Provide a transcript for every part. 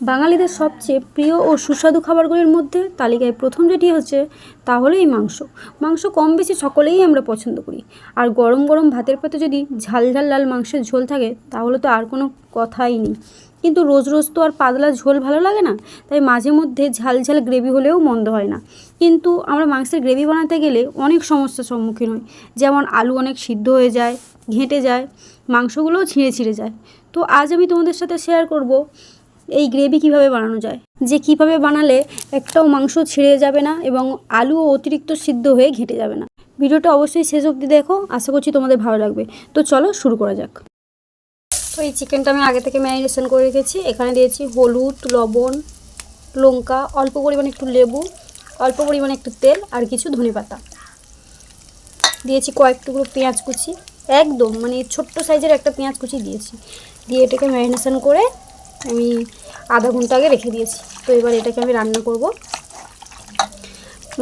বাঙালিদের সবচেয়ে প্রিয় ও সুস্বাদু খাবারগুলির মধ্যে তালিকায় প্রথম যেটি হচ্ছে তা হলো এই মাংস। মাংস কম বেশি সকলেই আমরা পছন্দ করি। আর গরম গরম ভাতের পাতে যদি ঝাল ঝাল লাল মাংসের ঝোল থাকে, তাহলে তো আর কোনো কথাই নেই। কিন্তু রোজ রোজ তো আর পাতলা ঝোল ভালো লাগে না, তাই মাঝে মধ্যে ঝাল ঝাল গ্রেভি হলেও মন্দ হয় না। কিন্তু আমরা মাংসের গ্রেভি বানাতে গেলে অনেক সমস্যার সম্মুখীন হই। যেমন আলু অনেক সিদ্ধ হয়ে যায়, ঘেঁটে যায়, মাংসগুলোও ছিঁড়ে ছিঁড়ে যায়। তো আজ আমি তোমাদের সাথে শেয়ার করব এই গ্রেভি কীভাবে বানানো যায়? যে কীভাবে বানালে একটাও মাংস ছিঁড়ে যাবে না এবং আলুও অতিরিক্ত সিদ্ধ হয়ে ঘেঁটে যাবে না। ভিডিওটা অবশ্যই শেষ অবধি দেখো, আশা করছি তোমাদের ভালো লাগবে। তো চলো শুরু করা যাক। তো এই চিকেনটা আমি আগে থেকে ম্যারিনেশন করে রেখেছি। এখানে দিয়েছি হলুদ, লবণ, লঙ্কা, অল্প পরিমাণে একটু লেবু, অল্প পরিমাণে একটু তেল আর কিছু ধনে পাতা। দিয়েছি কয়েক টুকরো পেঁয়াজ কুচি। একদম মানে ছোট্ট সাইজের একটা পেঁয়াজ কুচি দিয়েছি। দিয়ে এটাকে ম্যারিনেশন করে আমি আধা ঘণ্টা আগে রেখে দিয়েছি। তো এবার এটাকে আমি রান্না করব।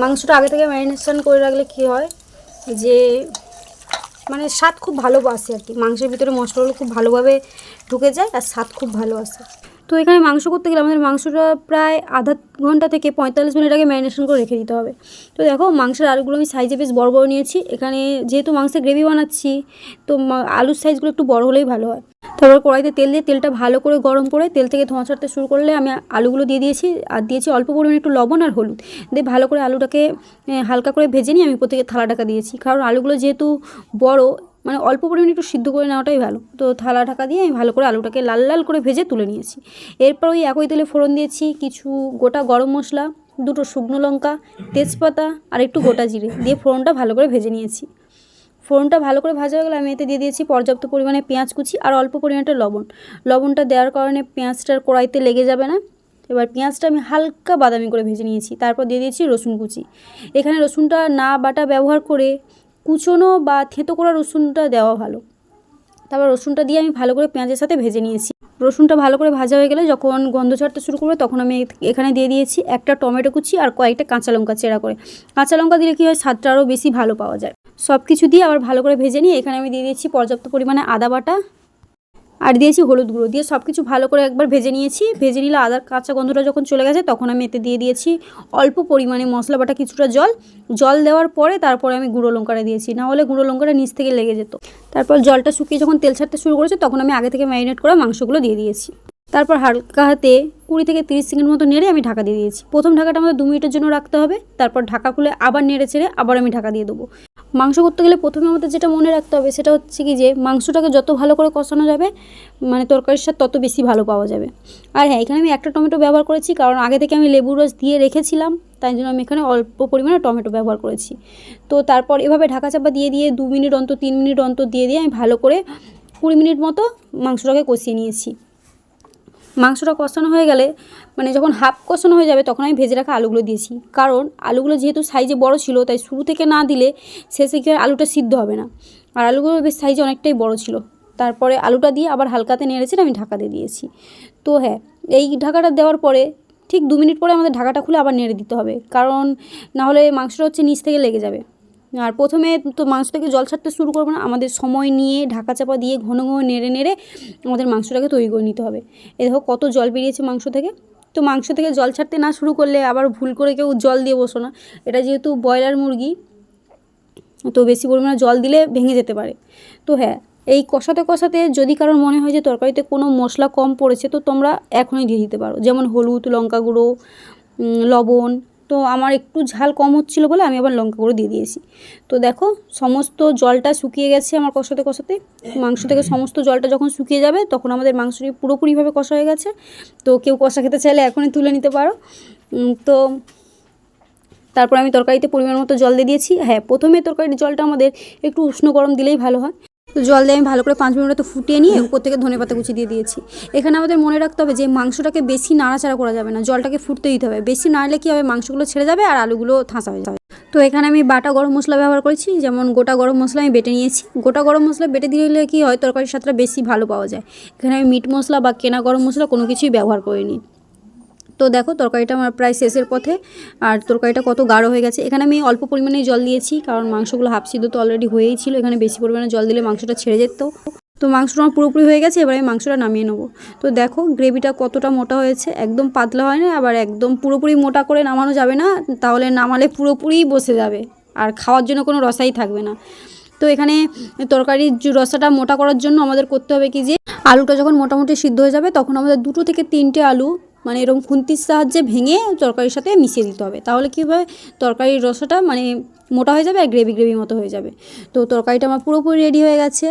মাংসটা আগে থেকে ম্যারিনেশন করে রাখলে কী হয় যে মানে স্বাদ খুব ভালো আসে আর কি। মাংসের ভিতরে মশলাগুলো খুব ভালোভাবে ঢুকে যায় আর স্বাদ খুব ভালো আসে। তো এখানে মাংস করতে গেলে আমাদের মাংসটা প্রায় আধা ঘণ্টা থেকে পঁয়তাল্লিশ মিনিট আগে ম্যারিনেশন করে রেখে দিতে হবে। তো দেখো, মাংসের আলুগুলো আমি সাইজে বেশ বড় বড় নিয়েছি। এখানে যেহেতু মাংসের গ্রেভি বানাচ্ছি, তো আলুর সাইজগুলো একটু বড় হলেই ভালো হয়। তারপর কড়াইতে তেল দিয়ে তেলটা ভালো করে গরম করে তেল থেকে ধোঁয়া ছাড়তে শুরু করলে আমি আলুগুলো দিয়ে দিয়েছি, আর দিয়েছি অল্প পরিমাণে একটু লবণ আর হলুদ। দিয়ে ভালো করে আলুটাকে হালকা করে ভেজে নিয়ে আমি প্রত্যেকে থালা ঢাকা দিয়েছি। কারণ আলুগুলো যেহেতু বড় মানে অল্প পরিমাণে একটু সিদ্ধ করে নেওয়াটাই ভালো। তো থালা ঢাকা দিয়ে আমি ভালো করে আলুটাকে লাল লাল করে ভেজে তুলে নিয়েছি। এরপর ওই একই তেলে ফোড়ন দিয়েছি কিছু গোটা গরম মশলা, দুটো শুকনো লঙ্কা, তেজপাতা, আর একটু গোটা জিরে। দিয়ে ফোড়নটা ভালো করে ভেজে নিয়েছি। ফোড়নটা ভালো করে ভাজা হয়ে গেলে আমি এতে দিয়ে দিয়েছি পর্যাপ্ত পরিমাণে পেঁয়াজ কুচি আর অল্প পরিমাণে লবণ। লবণটা দেওয়ার কারণে পেঁয়াজটার কড়াইতে লেগে যাবে না। এবার পেঁয়াজটা আমি হালকা বাদামি করে ভেজে নিয়েছি, তারপর দিয়ে দিয়েছি রসুন কুচি। এখানে রসুনটা না বাটা ব্যবহার করে কুচোনো বা থেঁতো করা রসুনটা দেওয়া ভালো। তারপর রসুনটা দিয়ে আমি ভালো করে পেঁয়াজের সাথে ভেজে নিয়েছি। রসুনটা ভালো করে ভাজা হয়ে গেলে যখন গন্ধ ছাড়তে শুরু করবে তখন আমি এখানে দিয়ে দিয়েছি একটা টমেটো কুচি আর কয়েকটা কাঁচা লঙ্কা চেরা করে। কাঁচা লঙ্কা দিলে কী হয়? স্বাদটা আরও বেশি ভালো পাওয়া যায়। সব কিছু দিয়ে আবার ভালো করে ভেজে নিয়ে এখানে আমি দিয়ে দিয়েছি পর্যাপ্ত পরিমাণে আদা বাটা আর দিয়েছি হলুদ গুঁড়ো। দিয়ে সব কিছু ভালো করে একবার ভেজে নিয়েছি। ভেজে নিলে আদার কাঁচা গন্ধটা যখন চলে গেছে তখন আমি এতে দিয়ে দিয়েছি অল্প পরিমাণে মশলা বাটা, কিছুটা জল। জল দেওয়ার পরে তারপরে আমি গুঁড়ো লঙ্কাটা দিয়েছি। না হলে গুঁড়ো লঙ্কাটা নিচ থেকে লেগে যেত। তারপর জলটা শুকিয়ে যখন তেল ছাড়তে শুরু করেছে তখন আমি আগে থেকে ম্যারিনেট করা মাংসগুলো দিয়ে দিয়েছি। তারপর হালকা হাতে কুড়ি থেকে তিরিশ সেকেন্ড মতো নেড়ে আমি ঢাকা দিয়ে দিয়েছি। প্রথম ঢাকাটা আমাদের দু মিনিটের জন্য রাখতে হবে, তারপর ঢাকা খুলে আবার নেড়ে ছেড়ে আবার আমি ঢাকা দিয়ে দেবো। মাংস করতে গেলে প্রথমে আমাদের যেটা মনে রাখতে হবে সেটা হচ্ছে কি যে, মাংসটাকে যত ভালো করে কষানো যাবে মানে তরকারির স্বাদ তত বেশি ভালো পাওয়া যাবে। আর হ্যাঁ এখানে আমি একটা টমেটো ব্যবহার করেছি, কারণ আগে থেকে আমি লেবুর রস দিয়ে রেখেছিলাম, তাই জন্য আমি এখানে অল্প পরিমাণে টমেটো ব্যবহার করেছি। তো তারপর এভাবে ঢাকা চাপা দিয়ে দিয়ে দু মিনিট অন্তর, তিন মিনিট অন্তর দিয়ে দিয়ে আমি ভালো করে কুড়ি মিনিট মতো মাংসটাকে কষিয়ে নিয়েছি। মাংসটা কষানো হয়ে গেলে মানে যখন হাফ কষানো হয়ে যাবে তখন আমি ভেজে রাখা আলুগুলো দিয়েছি। কারণ আলুগুলো যেহেতু সাইজে বড় ছিল, তাই শুরু থেকে না দিলে শেষে গিয়ে আলুটা সিদ্ধ হবে না। আর আলুগুলো বেশ সাইজে অনেকটাই বড় ছিল। তারপরে আলুটা দিয়ে আবার হালকাতে নেড়েছে আমি ঢাকা দিয়ে দিয়েছি। তো হ্যাঁ এই ঢাকাটা দেওয়ার পরে ঠিক দু মিনিট পরে আমাদের ঢাকাটা খুলে আবার নেড়ে দিতে হবে। কারণ না হলে মাংসটা হচ্ছে নিচ থেকে লেগে যাবে। আর প্রথমে তো মাংস থেকে জল ছাড়তে শুরু করব না, আমাদের সময় নিয়ে ঢাকা চাপা দিয়ে ঘন ঘন নেড়ে নেড়ে আমাদের মাংসটাকে তৈরি করে নিতে হবে। এ দেখো কত জল বেরিয়েছে মাংস থেকে। তো মাংস থেকে জল ছাড়তে না শুরু করলে আবার ভুল করে কেউ জল দিয়ে বসো না। এটা যেহেতু ব্রয়লার মুরগি, তো বেশি পরিমাণে জল দিলে ভেঙে যেতে পারে। তো হ্যাঁ এই কষাতে কষাতে যদি কারোর মনে হয় যে তরকারিতে কোনো মশলা কম পড়েছে, তো তোমরা এখনই দিয়ে দিতে পারো। যেমন হলুদ, লঙ্কা গুঁড়ো লবণ তো আমার একটু ঝাল কম হচ্ছিল বলে আমি আবার লঙ্কা গুঁড়ো দিয়ে দিয়েছি। তো দেখো, সমস্ত জলটা শুকিয়ে গেছে আমার কষাতে কষাতে। মাংস থেকে সমস্ত জলটা যখন শুকিয়ে যাবে, তখন আমাদের মাংসটি পুরোপুরিভাবে কষা হয়ে গেছে। তো কেউ কষা খেতে চাইলে এখনই তুলে নিতে পারো। তো তারপর আমি তরকারিতে পরিমাণ মতো জল দিয়ে দিয়েছি। হ্যাঁ প্রথমে তরকারির জলটা আমাদের একটু উষ্ণ গরম দিলেই ভালো হয়। তো জল দিয়ে আমি ভালো করে পাঁচ মিনিট মতো ফুটিয়ে নিয়ে উপর থেকে ধনে পাতা কুচি দিয়ে দিয়েছি। এখানে আমাদের মনে রাখতে হবে যে মাংসটাকে বেশি নাড়াচাড়া করা যাবে না, জলটাকে ফুটতে দিতে হবে। বেশি নাড়লে কী হবে? মাংসগুলো ছেড়ে যাবে আর আলুগুলো ঠাসা হয়ে যাবে। তো এখানে আমি বাটা গরম মশলা ব্যবহার করেছি, যেমন গোটা গরম মশলা আমি বেটে নিয়েছি। গোটা গরম মশলা বেটে দিলে কী হয়? তরকারির স্বাদটা বেশি ভালো পাওয়া যায়। এখানে আমি মিট মশলা বা কেনা গরম মশলা কোনো কিছুই ব্যবহার করিনি। তো দেখো তরকারিটা আমার প্রায় শেষের পথে। আর তরকারিটা কত গাঢ় হয়ে গেছে। এখানে আমি অল্প পরিমাণেই জল দিয়েছি, কারণ মাংসগুলো হাফ সিদ্ধ তো অলরেডি হয়েই ছিল। এখানে বেশি পরিমাণে জল দিলে মাংসটা ছেড়ে যেত। তো মাংসটা আমার পুরোপুরি হয়ে গেছে, এবার আমি মাংসটা নামিয়ে নেব। তো দেখো গ্রেভিটা কতটা মোটা হয়েছে। একদম পাতলা হয় না, আবার একদম পুরোপুরি মোটা করে নামানো যাবে না, তাহলে নামালে পুরোপুরি বসে যাবে। আর খাওয়ার জন্য কোনো রসাই থাকবে না। তো এখানে তরকারির রসাটা মোটা করার জন্য আমাদের করতে হবে কি যে, আলুটা যখন মোটামুটি সিদ্ধ হয়ে যাবে, তখন আমাদের দুটো থেকে তিনটে আলু মানে এরকম খুন্তির সাহায্যে ভেঙে তরকারির সাথে মিশিয়ে দিতে হবে। তাহলে কী হবে তরকারির রসাটা মানে মোটা হয়ে যাবে আর গ্রেভি গ্রেভি মতো হয়ে যাবে। তো তরকারিটা আমার পুরোপুরি রেডি হয়ে গেছে।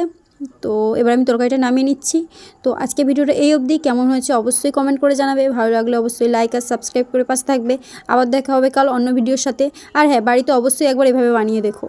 তো এবার আমি তরকারিটা নামিয়ে নিচ্ছি। তো আজকে ভিডিওটা এই অবধি। কেমন হয়েছে অবশ্যই কমেন্ট করে জানাবে। ভালো লাগলে অবশ্যই লাইক আর সাবস্ক্রাইব করে পাশে থাকবে। আবার দেখা হবে কাল অন্য ভিডিওর সাথে। আর হ্যাঁ বাড়িতে অবশ্যই একবার এভাবে বানিয়ে দেখো।